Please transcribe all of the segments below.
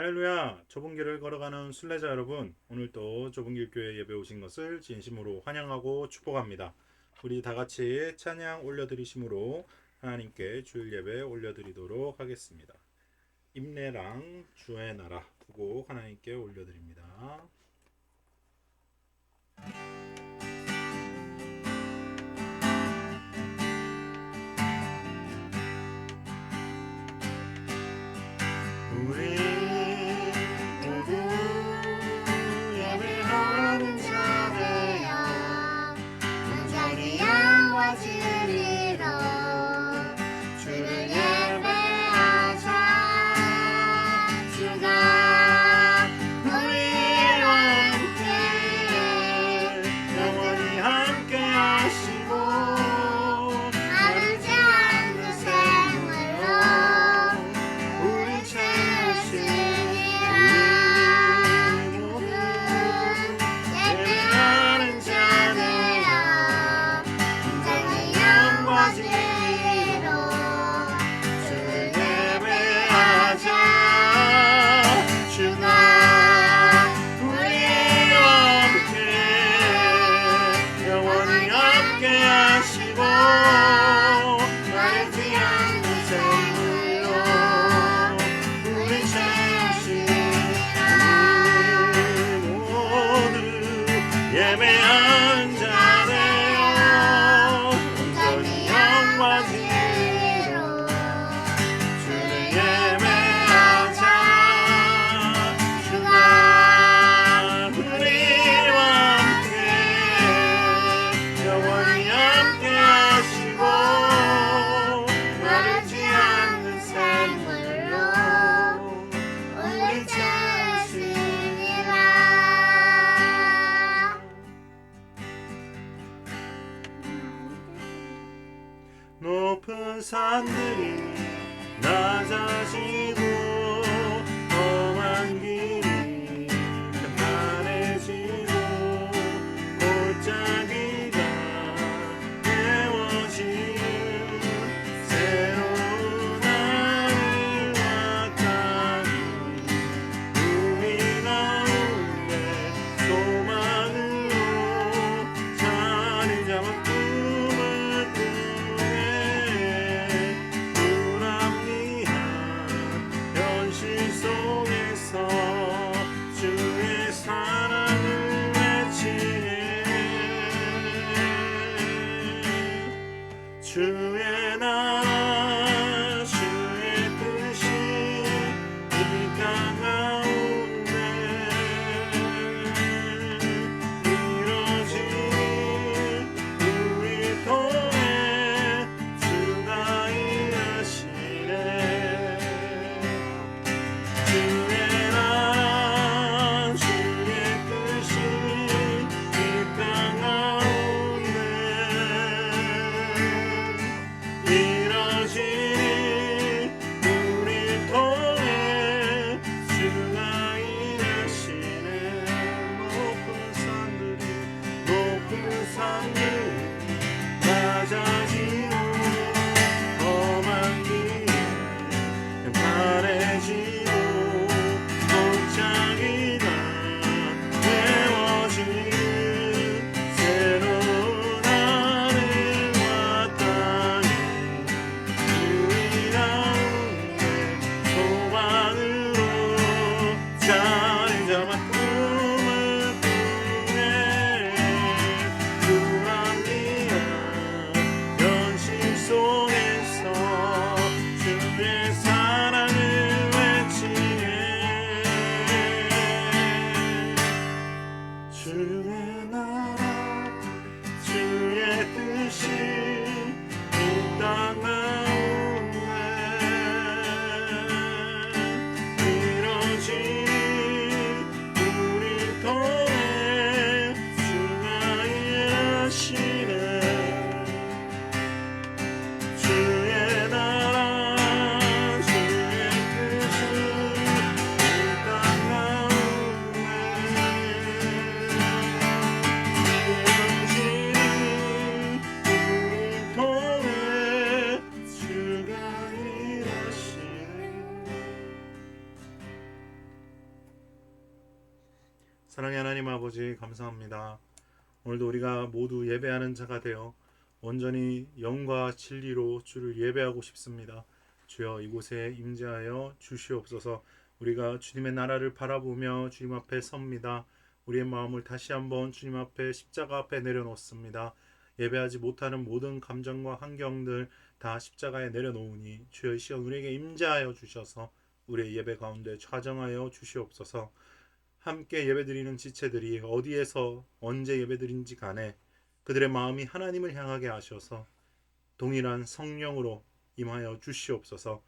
할렐루야! 좁은 길을 걸어가는 순례자 여러분, 오늘도 좁은 길 교회 예배 오신 것을 진심으로 환영하고 축복합니다. 우리 다 같이 찬양 올려드리심으로 하나님께 주일 예배 올려드리도록 하겠습니다. 임례랑 주의 나라 두곡 하나님께 올려드립니다. 사랑의 하나님 아버지 감사합니다. 오늘도 우리가 모두 예배하는 자가 되어 온전히 영과 진리로 주를 예배하고 싶습니다. 주여 이곳에 임재하여 주시옵소서. 우리가 주님의 나라를 바라보며 주님 앞에 섭니다. 우리의 마음을 다시 한번 주님 앞에 십자가 앞에 내려놓습니다. 예배하지 못하는 모든 감정과 환경들 다 십자가에 내려놓으니 주여 이 시간 우리에게 임재하여 주셔서 우리의 예배 가운데 좌정하여 주시옵소서. 함께 예배드리는 지체들이 어디에서 언제 예배드린지 간에 그들의 마음이 하나님을 향하게 하셔서 동일한 성령으로 임하여 주시옵소서.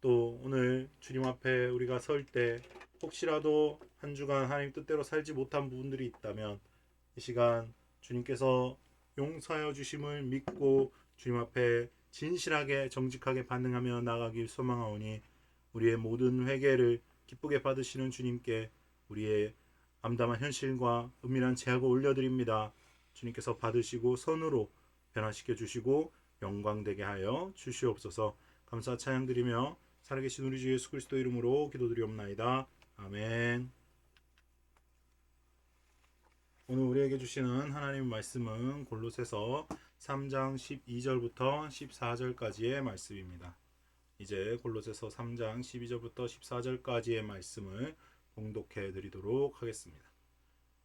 또 오늘 주님 앞에 우리가 설 때 혹시라도 한 주간 하나님 뜻대로 살지 못한 부분들이 있다면 이 시간 주님께서 용서하여 주심을 믿고 주님 앞에 진실하게 정직하게 반응하며 나가길 소망하오니 우리의 모든 회개를 기쁘게 받으시는 주님께 우리의 암담한 현실과 은밀한 제약을 올려드립니다. 주님께서 받으시고 선으로 변화시켜 주시고 영광되게 하여 주시옵소서. 감사 찬양 드리며 살아계신 우리 주 예수 그리스도 이름으로 기도드리옵나이다. 아멘. 오늘 우리에게 주시는 하나님 말씀은 골로새서 3장 12절부터 14절까지의 말씀입니다. 이제 골로새서 3장 12절부터 14절까지의 말씀을 봉독해 드리도록 하겠습니다.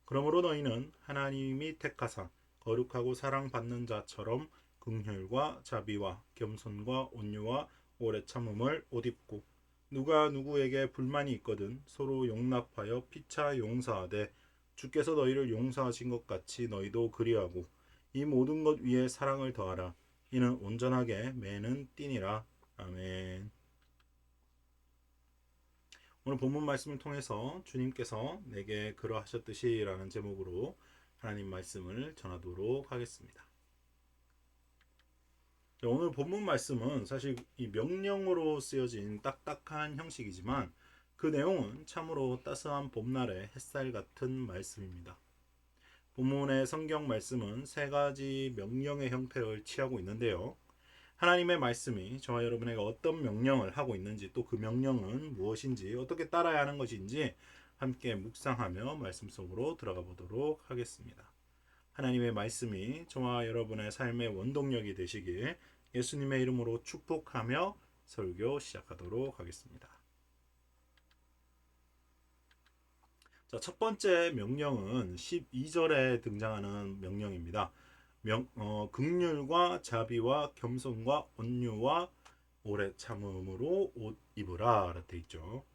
그러므로 너희는 하나님이 택하사 거룩하고 사랑받는 자처럼 긍휼과 자비와 겸손과 온유와 오래 참음을 옷 입고 누가 누구에게 불만이 있거든 서로 용납하여 피차 용서하되 주께서 너희를 용서하신 것 같이 너희도 그리하고 이 모든 것 위에 사랑을 더하라 이는 온전하게 매는 띠니라 아멘. 오늘 본문 말씀을 통해서 주님께서 내게 그러하셨듯이 라는 제목으로 하나님 말씀을 전하도록 하겠습니다. 자, 오늘 본문 말씀은 사실 이 명령으로 쓰여진 딱딱한 형식이지만 그 내용은 참으로 따스한 봄날의 햇살 같은 말씀입니다. 본문의 성경 말씀은 세 가지 명령의 형태를 취하고 있는데요. 하나님의 말씀이 저와 여러분에게 어떤 명령을 하고 있는지 또 그 명령은 무엇인지 어떻게 따라야 하는 것인지 함께 묵상하며 말씀 속으로 들어가 보도록 하겠습니다. 하나님의 말씀이 저와 여러분의 삶의 원동력이 되시길 예수님의 이름으로 축복하며 설교 시작하도록 하겠습니다. 자, 첫 번째 명령은 12절에 등장하는 명령입니다. 명, 어, 극률과 자비와 겸손과 온유와 오래 참음으로 옷 입으라 되어 있죠.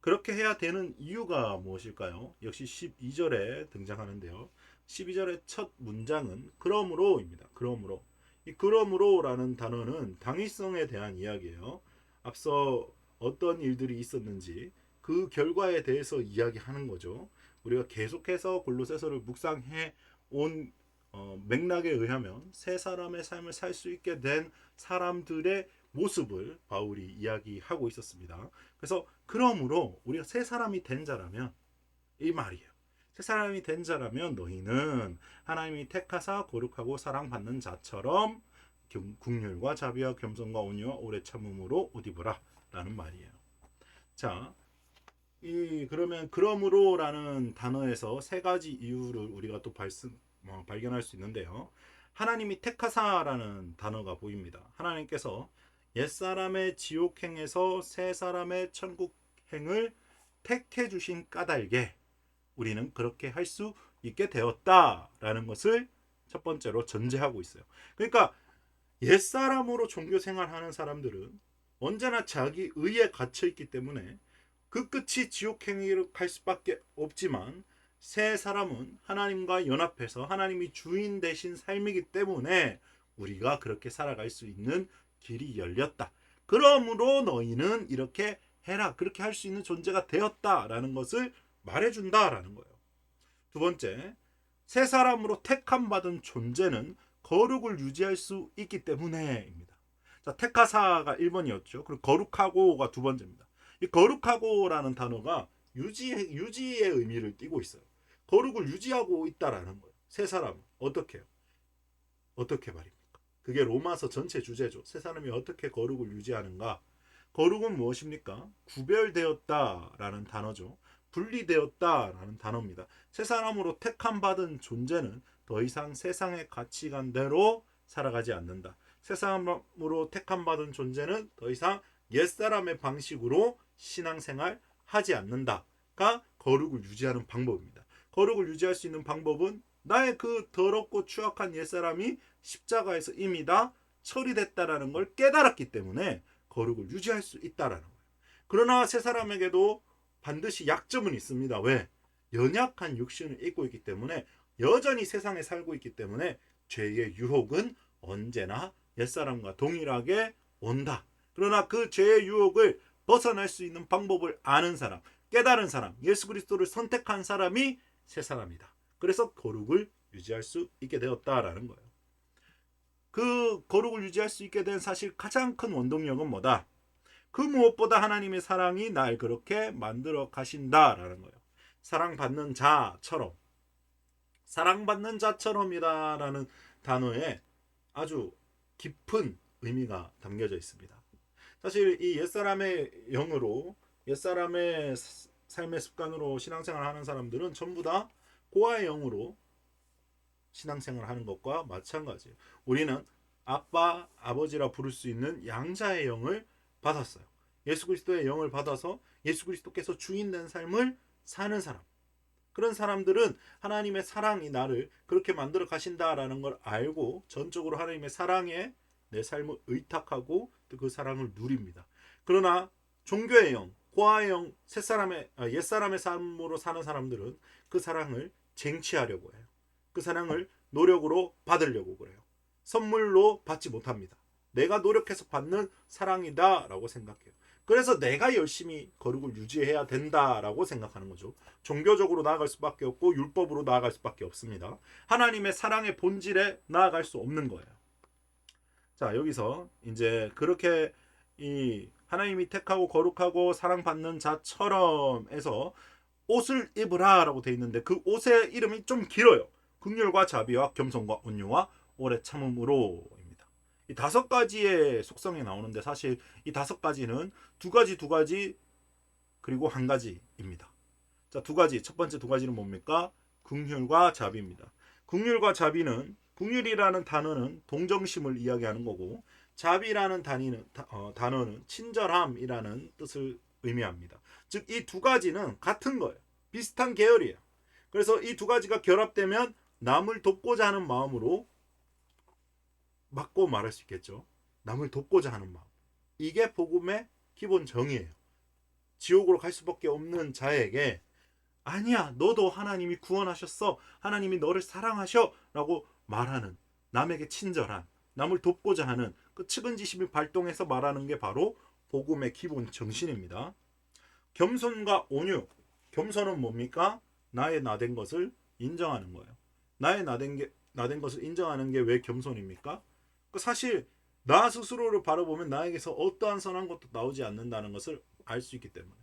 그렇게 해야 되는 이유가 무엇일까요? 역시 12절에 등장하는데요. 12절의 첫 문장은 그러므로입니다. 그러므로. 이 그러므로라는 단어는 당위성에 대한 이야기예요. 앞서 어떤 일들이 있었는지 그 결과에 대해서 이야기하는 거죠. 우리가 계속해서 골로새서를 묵상해 온 어, 맥락에 의하면 세 사람의 삶을 살 수 있게 된 사람들의 모습을 바울이 이야기하고 있었습니다. 그래서 그러므로 우리가 세 사람이 된 자라면 이 말이에요. 세 사람이 된 자라면 너희는 하나님이 택하사 거룩하고 사랑받는 자처럼 겸- 국률과 자비와 겸손과 온유와 오래 참음으로 옷 입으라 라는 말이에요. 자, 이 그러면 그러므로라는 단어에서 세 가지 이유를 우리가 또 발생 어, 발견할 수 있는데요. 하나님이 택하사라는 단어가 보입니다. 하나님께서 옛사람의 지옥행에서 새 사람의 천국행을 택해 주신 까닭에 우리는 그렇게 할 수 있게 되었다라는 것을 첫 번째로 전제하고 있어요. 그러니까 옛사람으로 종교 생활하는 사람들은 언제나 자기 의에 갇혀 있기 때문에 그 끝이 지옥행위로 갈 수밖에 없지만 새 사람은 하나님과 연합해서 하나님이 주인 되신 삶이기 때문에 우리가 그렇게 살아갈 수 있는 길이 열렸다. 그러므로 너희는 이렇게 해라. 그렇게 할 수 있는 존재가 되었다라는 것을 말해준다라는 거예요. 두 번째, 새 사람으로 택함 받은 존재는 거룩을 유지할 수 있기 때문에입니다. 자, 택하사가 1번이었죠. 그리고 거룩하고가 두 번째입니다. 이 거룩하고라는 단어가 유지 유지의 의미를 띠고 있어요. 거룩을 유지하고 있다라는 거예요. 세 사람 어떻게 요? 어떻게 말입니까? 그게 로마서 전체 주제죠. 세 사람이 어떻게 거룩을 유지하는가? 거룩은 무엇입니까? 구별되었다라는 단어죠. 분리되었다라는 단어입니다. 새 사람으로 택함 받은 존재는 더 이상 세상의 가치관대로 살아가지 않는다. 새 사람으로 택함 받은 존재는 더 이상 옛 사람의 방식으로 신앙생활 하지 않는다가 거룩을 유지하는 방법입니다. 거룩을 유지할 수 있는 방법은 나의 그 더럽고 추악한 옛 사람이 십자가에서 이미 다 처리됐다라는 걸 깨달았기 때문에 거룩을 유지할 수 있다라는 거예요. 그러나 새 사람에게도 반드시 약점은 있습니다. 왜? 연약한 육신을 입고 있기 때문에 여전히 세상에 살고 있기 때문에 죄의 유혹은 언제나 옛사람과 동일하게 온다. 그러나 그 죄의 유혹을 벗어날 수 있는 방법을 아는 사람, 깨달은 사람, 예수 그리스도를 선택한 사람이 새 사람이다. 그래서 거룩을 유지할 수 있게 되었다라는 거예요. 그 거룩을 유지할 수 있게 된 사실 가장 큰 원동력은 뭐다? 그 무엇보다 하나님의 사랑이 날 그렇게 만들어 가신다라는 거예요. 사랑받는 자처럼 사랑받는 자처럼이다라는 단어에 아주 깊은 의미가 담겨져 있습니다. 사실 이 옛사람의 영으로 옛사람의 사- 삶의 습관으로 신앙생활 하는 사람들은 전부 다 고아의 영으로 신앙생활 하는 것과 마찬가지예요. 우리는 아빠, 아버지라 부를 수 있는 양자의 영을 받았어요. 예수 그리스도의 영을 받아서 예수 그리스도께서 주인 된 삶을 사는 사람. 그런 사람들은 하나님의 사랑이 나를 그렇게 만들어 가신다라는 걸 알고 전적으로 하나님의 사랑에 내 삶을 의탁하고 또 그 사랑을 누립니다. 그러나 종교의 영, 고아의 영, 새사람의 아, 옛사람의 삶으로 사는 사람들은 그 사랑을 쟁취하려고 해요. 그 사랑을 노력으로 받으려고 그래요. 선물로 받지 못합니다. 내가 노력해서 받는 사랑이다라고 생각해요. 그래서 내가 열심히 거룩을 유지해야 된다라고 생각하는 거죠. 종교적으로 나아갈 수밖에 없고 율법으로 나아갈 수밖에 없습니다. 하나님의 사랑의 본질에 나아갈 수 없는 거예요. 자, 여기서 이제 그렇게 이 하나님이 택하고 거룩하고 사랑받는 자처럼 해서 옷을 입으라라고 돼 있는데 그 옷의 이름이 좀 길어요. 극률과 자비와 겸손과 온유와 오래 참음으로입니다. 이 다섯 가지의 속성이 나오는데 사실 이 다섯 가지는 두 가지 두 가지 그리고 한 가지입니다. 자, 두 가지. 첫 번째 두 가지는 뭡니까? 긍휼과 자비입니다. 긍휼과 자비는 긍휼이라는 단어는 동정심을 이야기하는 거고 자비라는 단위는, 다- 어, 단어는 친절함이라는 뜻을 의미합니다. 즉 이 두 가지는 같은 거예요. 비슷한 계열이에요. 그래서 이 두 가지가 결합되면 남을 돕고자 하는 마음으로 맞고 말할 수 있겠죠. 남을 돕고자 하는 마음. 이게 복음의 기본 정의예요. 지옥으로 갈 수밖에 없는 자에게 아니야, 너도 하나님이 구원하셨어. 하나님이 너를 사랑하셔 라고 말하는 남에게 친절한 남을 돕고자 하는 그 측은지심이 발동해서 말하는 게 바로 복음의 기본 정신입니다. 겸손과 온유. 겸손은 뭡니까? 나의 나된 것을 인정하는 거예요. 나의 나된 게 나된 것을 인정하는 게 왜 겸손입니까? 그 사실 나 스스로를 바라보면 나에게서 어떠한 선한 것도 나오지 않는다는 것을 알 수 있기 때문에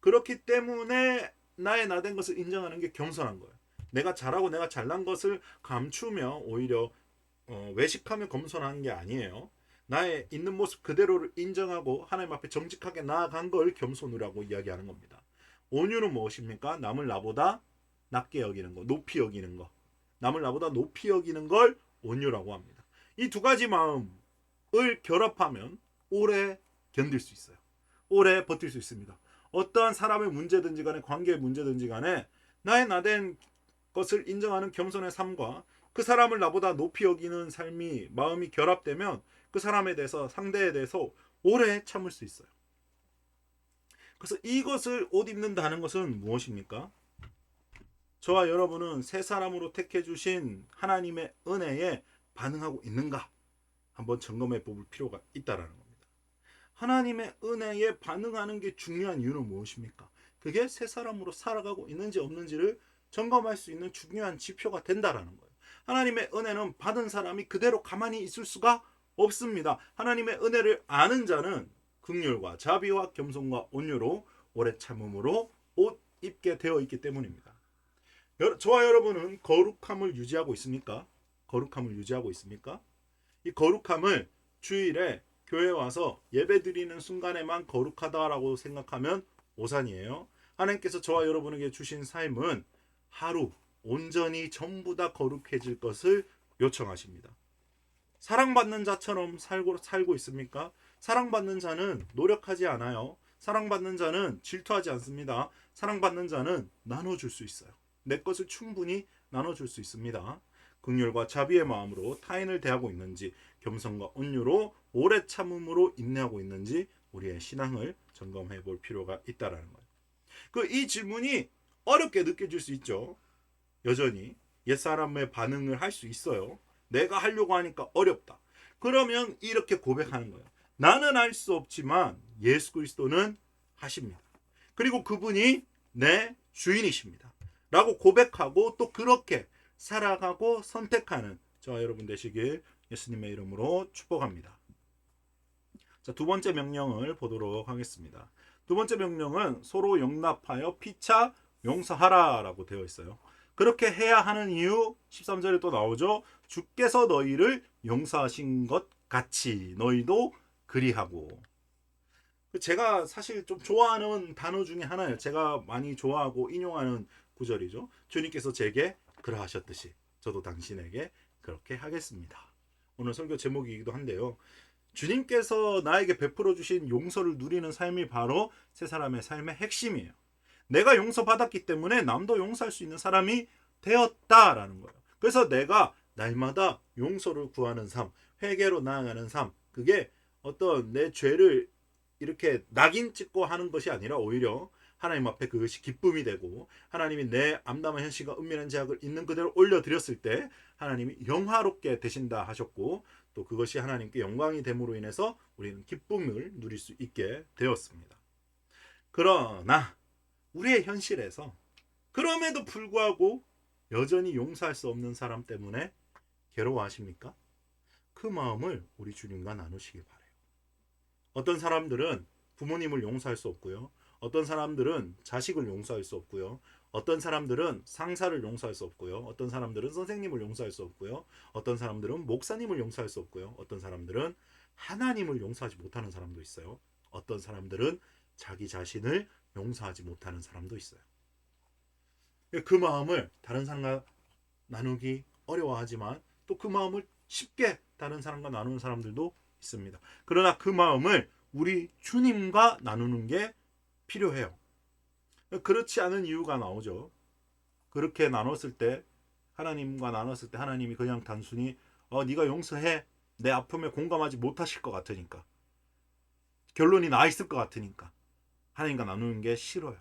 그렇기 때문에 나의 나된 것을 인정하는 게 겸손한 거예요. 내가 잘하고 내가 잘난 것을 감추며 오히려 어, 외식하며 겸손한 게 아니에요. 나의 있는 모습 그대로를 인정하고 하나님 앞에 정직하게 나아간 걸 겸손이라고 이야기하는 겁니다. 온유는 무엇입니까? 남을 나보다 낮게 여기는 거, 높이 여기는 거. 남을 나보다 높이 여기는 걸 온유라고 합니다. 이 두 가지 마음을 결합하면 오래 견딜 수 있어요. 오래 버틸 수 있습니다. 어떠한 사람의 문제든지 간에 관계의 문제든지 간에 나의 나된 것을 인정하는 겸손의 삶과 그 사람을 나보다 높이 여기는 삶이 마음이 결합되면 그 사람에 대해서 상대에 대해서 오래 참을 수 있어요. 그래서 이것을 옷 입는다는 것은 무엇입니까? 저와 여러분은 새 사람으로 택해 주신 하나님의 은혜에 반응하고 있는가? 한번 점검해 볼 필요가 있다라는 겁니다. 하나님의 은혜에 반응하는 게 중요한 이유는 무엇입니까? 그게 새 사람으로 살아가고 있는지 없는지를 점검할 수 있는 중요한 지표가 된다라는 거예요. 하나님의 은혜는 받은 사람이 그대로 가만히 있을 수가 없습니다. 하나님의 은혜를 아는 자는 긍휼과 자비와 겸손과 온유로 오래 참음으로 옷 입게 되어 있기 때문입니다. 저와 여러분은 거룩함을 유지하고 있습니까? 거룩함을 유지하고 있습니까? 이 거룩함을 주일에 교회 와서 예배 드리는 순간에만 거룩하다라고 생각하면 오산이에요. 하나님께서 저와 여러분에게 주신 삶은 하루 온전히 전부 다 거룩해질 것을 요청하십니다. 사랑받는 자처럼 살고 살고 있습니까? 사랑받는 자는 노력하지 않아요. 사랑받는 자는 질투하지 않습니다. 사랑받는 자는 나눠줄 수 있어요. 내 것을 충분히 나눠줄 수 있습니다. 긍휼과 자비의 마음으로 타인을 대하고 있는지, 겸손과 온유로 오래 참음으로 인내하고 있는지 우리의 신앙을 점검해 볼 필요가 있다라는 거예요. 그 이 질문이 어렵게 느껴질 수 있죠. 여전히 옛사람의 반응을 할 수 있어요. 내가 하려고 하니까 어렵다. 그러면 이렇게 고백하는 거예요. 나는 할수 없지만 예수 그리스도는 하십니다. 그리고 그분이 내 주인이십니다. 라고 고백하고 또 그렇게 살아가고 선택하는 저와 여러분 되시길 예수님의 이름으로 축복합니다. 자, 두 번째 명령을 보도록 하겠습니다. 두 번째 명령은 서로 용납하여 피차 용서하라라고 되어 있어요. 그렇게 해야 하는 이유 13절에 또 나오죠. 주께서 너희를 용서하신 것 같이 너희도 그리하고. 제가 사실 좀 좋아하는 단어 중에 하나예요. 제가 많이 좋아하고 인용하는 구절이죠. 주님께서 제게 그러하셨듯이 저도 당신에게 그렇게 하겠습니다. 오늘 설교 제목이기도 한데요. 주님께서 나에게 베풀어 주신 용서를 누리는 삶이 바로 세 사람의 삶의 핵심이에요. 내가 용서받았기 때문에 남도 용서할 수 있는 사람이 되었다라는 거예요. 그래서 내가 날마다 용서를 구하는 삶, 회개로 나아가는 삶, 그게 어떤 내 죄를 이렇게 낙인 찍고 하는 것이 아니라 오히려 하나님 앞에 그것이 기쁨이 되고 하나님이 내 암담한 현실과 은밀한 제약을 있는 그대로 올려드렸을 때 하나님이 영화롭게 되신다 하셨고 또 그것이 하나님께 영광이 됨으로 인해서 우리는 기쁨을 누릴 수 있게 되었습니다. 그러나 우리의 현실에서 그럼에도 불구하고 여전히 용서할 수 없는 사람 때문에 괴로워하십니까? 그 마음을 우리 주님과 나누시길 바래요. 어떤 사람들은 부모님을 용서할 수 없고요. 어떤 사람들은 자식을 용서할 수 없고요. 어떤 사람들은 상사를 용서할 수 없고요. 어떤 사람들은 선생님을 용서할 수 없고요. 어떤 사람들은 목사님을 용서할 수 없고요. 어떤 사람들은 하나님을 용서하지 못하는 사람도 있어요. 어떤 사람들은 자기 자신을 용서하지 못하는 사람도 있어요. 그 마음을 다른 사람과 나누기 어려워하지만 또 그 마음을 쉽게 다른 사람과 나누는 사람들도 있습니다. 그러나 그 마음을 우리 주님과 나누는 게 필요해요. 그렇지 않은 이유가 나오죠. 그렇게 나눴을 때 하나님과 나눴을 때 하나님이 그냥 단순히 어 네가 용서해 내 아픔에 공감하지 못하실 것 같으니까 결론이 나 있을 것 같으니까 하나님과 나누는 게 싫어요.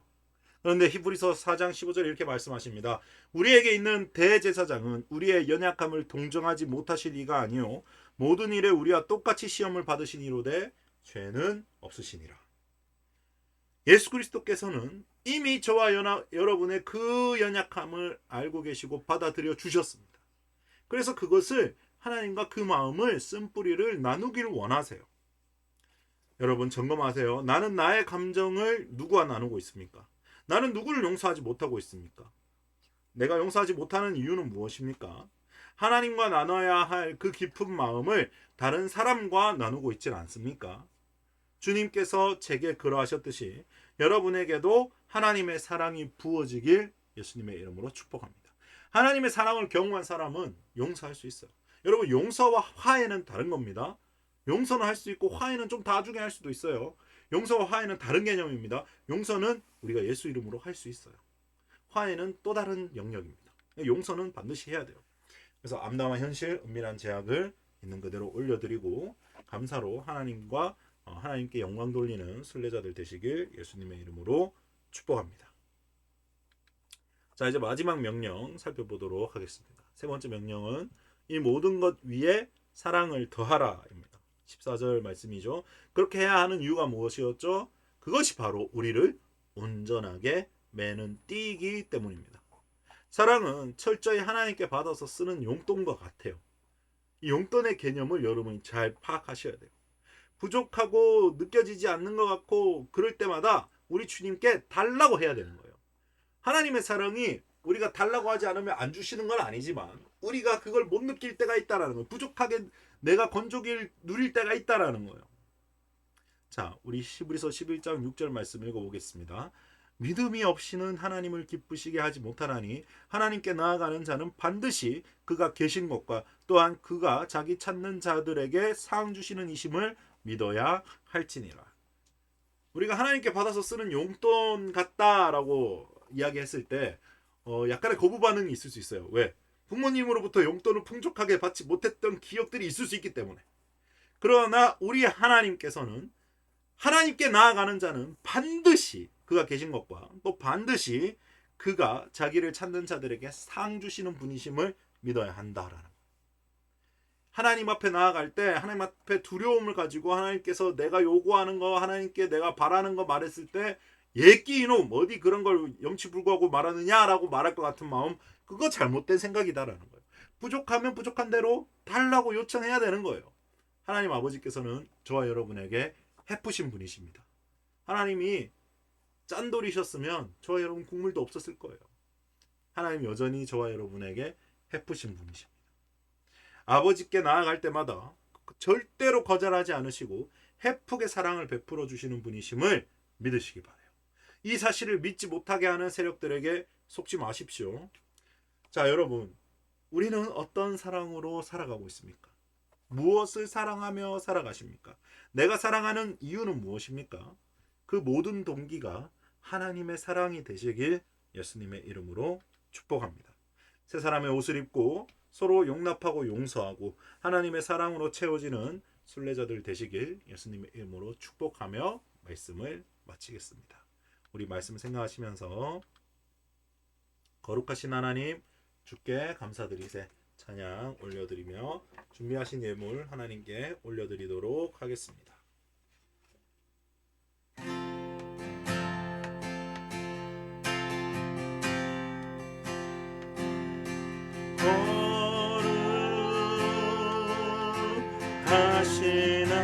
그런데 히브리서 4장 15절 이렇게 말씀하십니다. 우리에게 있는 대제사장은 우리의 연약함을 동정하지 못하실 이가 아니요 모든 일에 우리와 똑같이 시험을 받으시니로되 죄는 없으시니라. 예수 그리스도께서는 이미 저와 연하, 여러분의 그 연약함을 알고 계시고 받아들여 주셨습니다. 그래서 그것을 하나님과 그 마음을 쓴 뿌리를 나누기를 원하세요. 여러분 점검하세요. 나는 나의 감정을 누구와 나누고 있습니까? 나는 누구를 용서하지 못하고 있습니까? 내가 용서하지 못하는 이유는 무엇입니까? 하나님과 나눠야 할 그 깊은 마음을 다른 사람과 나누고 있지 않습니까? 주님께서 제게 그러하셨듯이 여러분에게도 하나님의 사랑이 부어지길 예수님의 이름으로 축복합니다. 하나님의 사랑을 경험한 사람은 용서할 수 있어요. 여러분 용서와 화해는 다른 겁니다. 용서는 할 수 있고 화해는 좀 나중에 할 수도 있어요. 용서와 화해는 다른 개념입니다. 용서는 우리가 예수 이름으로 할 수 있어요. 화해는 또 다른 영역입니다. 용서는 반드시 해야 돼요. 그래서 암담한 현실, 은밀한 제약을 있는 그대로 올려드리고 감사로 하나님과 어, 하나님께 영광 돌리는 순례자들 되시길 예수님의 이름으로 축복합니다. 자 이제 마지막 명령 살펴보도록 하겠습니다. 세 번째 명령은 이 모든 것 위에 사랑을 더하라입니다. 14절 말씀이죠. 그렇게 해야 하는 이유가 무엇이었죠? 그것이 바로 우리를 온전하게 매는 띠기 때문입니다. 사랑은 철저히 하나님께 받아서 쓰는 용돈과 같아요. 이 용돈의 개념을 여러분이 잘 파악하셔야 돼요. 부족하고 느껴지지 않는 것 같고 그럴 때마다 우리 주님께 달라고 해야 되는 거예요. 하나님의 사랑이 우리가 달라고 하지 않으면 안 주시는 건 아니지만 우리가 그걸 못 느낄 때가 있다라는 거예요. 부족하게 내가 건조기를 누릴 때가 있다라는 거예요. 자, 우리 히브리서 11장 6절 말씀 읽어보겠습니다. 믿음이 없이는 하나님을 기쁘시게 하지 못하나니 하나님께 나아가는 자는 반드시 그가 계신 것과 또한 그가 자기 찾는 자들에게 상 주시는 이심을 믿어야 할지니라. 우리가 하나님께 받아서 쓰는 용돈 같다라고 이야기했을 때 어, 약간의 거부 반응이 있을 수 있어요. 왜? 부모님으로부터 용돈을 풍족하게 받지 못했던 기억들이 있을 수 있기 때문에. 그러나 우리 하나님께서는 하나님께 나아가는 자는 반드시 그가 계신 것과 또 반드시 그가 자기를 찾는 자들에게 상 주시는 분이심을 믿어야 한다라는 거. 하나님 앞에 나아갈 때 하나님 앞에 두려움을 가지고 하나님께서 내가 요구하는 거 하나님께 내가 바라는 거 말했을 때 예끼 이놈 어디 그런 걸 염치불구하고 말하느냐라고 말할 것 같은 마음 그거 잘못된 생각이다라는 거예요. 부족하면 부족한 대로 달라고 요청해야 되는 거예요. 하나님 아버지께서는 저와 여러분에게 해프신 분이십니다. 하나님이 짠돌이셨으면 저와 여러분 국물도 없었을 거예요. 하나님 여전히 저와 여러분에게 해프신 분이십니다. 아버지께 나아갈 때마다 절대로 거절하지 않으시고 해프게 사랑을 베풀어 주시는 분이심을 믿으시기 바래요. 이 사실을 믿지 못하게 하는 세력들에게 속지 마십시오. 자, 여러분. 우리는 어떤 사랑으로 살아가고 있습니까? 무엇을 사랑하며 살아가십니까? 내가 사랑하는 이유는 무엇입니까? 그 모든 동기가 하나님의 사랑이 되시길 예수님의 이름으로 축복합니다. 새 사람의 옷을 입고 서로 용납하고 용서하고 하나님의 사랑으로 채워지는 순례자들 되시길 예수님의 이름으로 축복하며 말씀을 마치겠습니다. 우리 말씀 생각하시면서 거룩하신 하나님 주께 감사드리세 찬양 올려드리며 준비하신 예물 하나님께 올려드리도록 하겠습니다. 거룩하신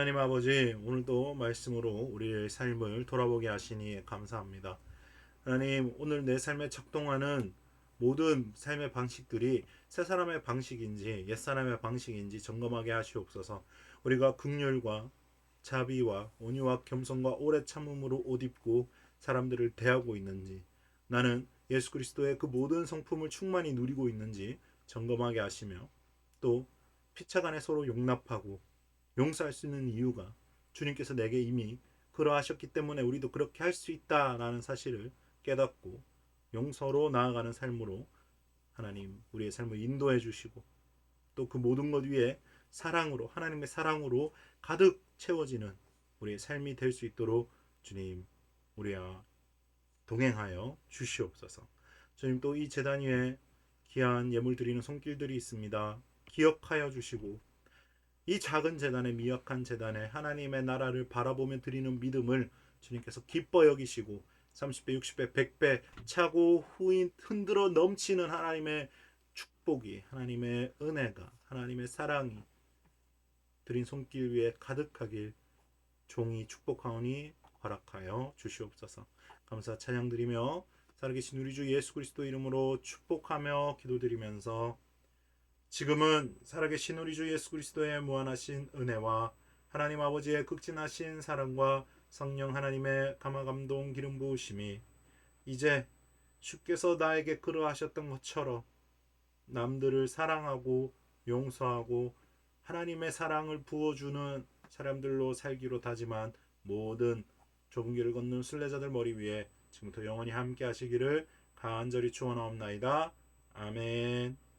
하나님 아버지 오늘도 말씀으로 우리의 삶을 돌아보게 하시니 감사합니다. 하나님 오늘 내 삶에 작동하는 모든 삶의 방식들이 새 사람의 방식인지 옛 사람의 방식인지 점검하게 하시옵소서. 우리가 극률과 자비와 온유와 겸손과 오래 참음으로 옷 입고 사람들을 대하고 있는지 나는 예수 그리스도의 그 모든 성품을 충만히 누리고 있는지 점검하게 하시며 또 피차 간에 서로 용납하고 용서할 수 있는 이유가 주님께서 내게 이미 그러하셨기 때문에 우리도 그렇게 할 수 있다라는 사실을 깨닫고 용서로 나아가는 삶으로 하나님 우리의 삶을 인도해 주시고 또 그 모든 것 위에 사랑으로 하나님의 사랑으로 가득 채워지는 우리의 삶이 될 수 있도록 주님 우리와 동행하여 주시옵소서. 주님 또 이 재단 위에 귀한 예물 드리는 손길들이 있습니다. 기억하여 주시고 이 작은 재단에 미약한 재단에 하나님의 나라를 바라보며 드리는 믿음을 주님께서 기뻐 여기시고 30배, 60배, 100배 차고 후인 흔들어 넘치는 하나님의 축복이 하나님의 은혜가 하나님의 사랑이 드린 손길 위에 가득하길 종이 축복하오니 허락하여 주시옵소서. 감사 찬양 드리며 살아계신 우리 주 예수 그리스도 이름으로 축복하며 기도드리면서 지금은 살아계신 우리 주 예수 그리스도의 무한하신 은혜와 하나님 아버지의 극진하신 사랑과 성령 하나님의 감화 감동 기름 부으심이 이제 주께서 나에게 그러하셨던 것처럼 남들을 사랑하고 용서하고 하나님의 사랑을 부어주는 사람들로 살기로 다짐한 모든 좁은 길을 걷는 순례자들 머리 위에 지금부터 영원히 함께 하시기를 간절히 축원하옵나이다. 아멘.